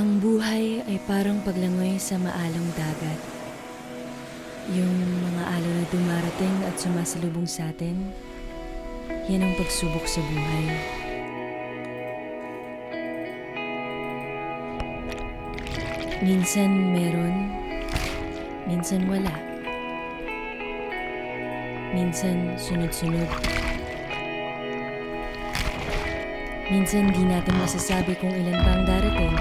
Ang buhay ay parang paglangoy sa maalong dagat. Yung mga alon na dumarating at sumasalubong sa atin, yan ang pagsubok sa buhay. Minsan meron, minsan wala. Minsan sunod-sunod. Minsan di natin masasabi kung ilan pa ang darating.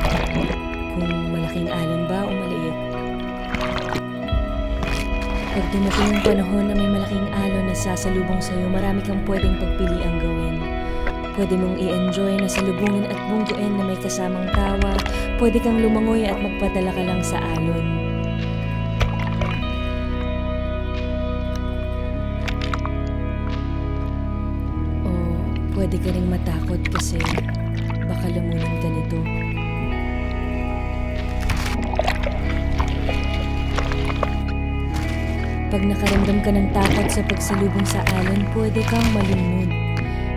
Kung malaking alon ba o maliit. Pag dumating ang panahon na may malaking alon na sasalubong sa'yo, marami kang pwedeng pagpiliang gawin. Pwede mong i-enjoy na salubungin at bungguin na may kasamang tawa. Pwede kang lumangoy at magpadala ka lang sa alon. Pwede ka rin matakot kasi baka lamunin ka nito. Pag nakaramdam ka ng takot sa pagsalubong sa alon, pwede kang malunod.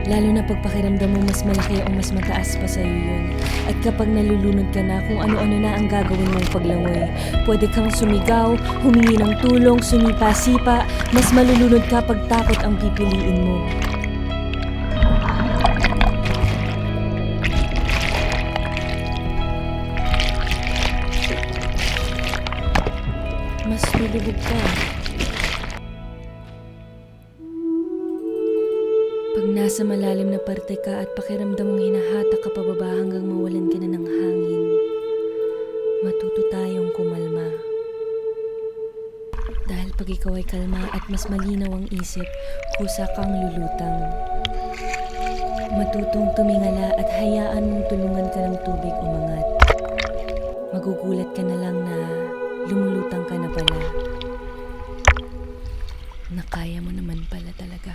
Lalo na pag pakiramdam mo mas malaki o mas mataas pa sa'yo yun. At kapag nalulunod ka na kung ano-ano na ang gagawin mong paglangoy, pwede kang sumigaw, humingi ng tulong, sumipa-sipa, mas malulunod ka pag takot ang pipiliin mo. Lulubog ka. Pag nasa malalim na parte ka at pakiramdam mong hinahatak ka pababa hanggang mawalan ka na ng hangin, matuto tayong kumalma. Dahil pag ikaw ay kalma at mas malinaw ang isip, kusa kang lulutang. Matutong tumingala at hayaan mong tulungan ka ng tubig umangat. Magugulat ka na lang na lumulutang ka na pala. Na kaya mo naman pala talaga.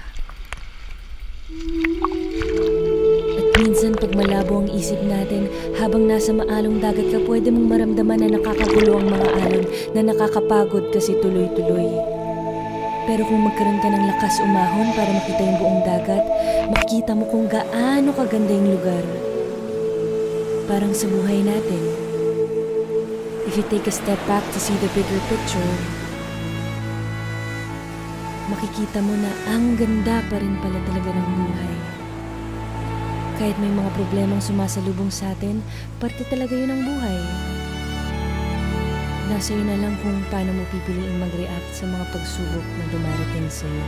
At minsan pag malabo ang isip natin, habang nasa maalong dagat ka, pwede mong maramdaman na nakakagulo ang mga alon, na nakakapagod kasi tuloy-tuloy. Pero kung magkaroon ka ng lakas umahon para makita yung buong dagat, makikita mo kung gaano kaganda yung lugar. Parang sa buhay natin. If you take a step back to see the bigger picture, makikita mo na ang ganda pa rin pala talaga ng buhay. Kahit may mga problemang sumasalubong sa atin, parte talaga yun ng buhay. Nasa na lang kung paano mo pipiliin mag-react sa mga pagsubok na dumarating sa iyo.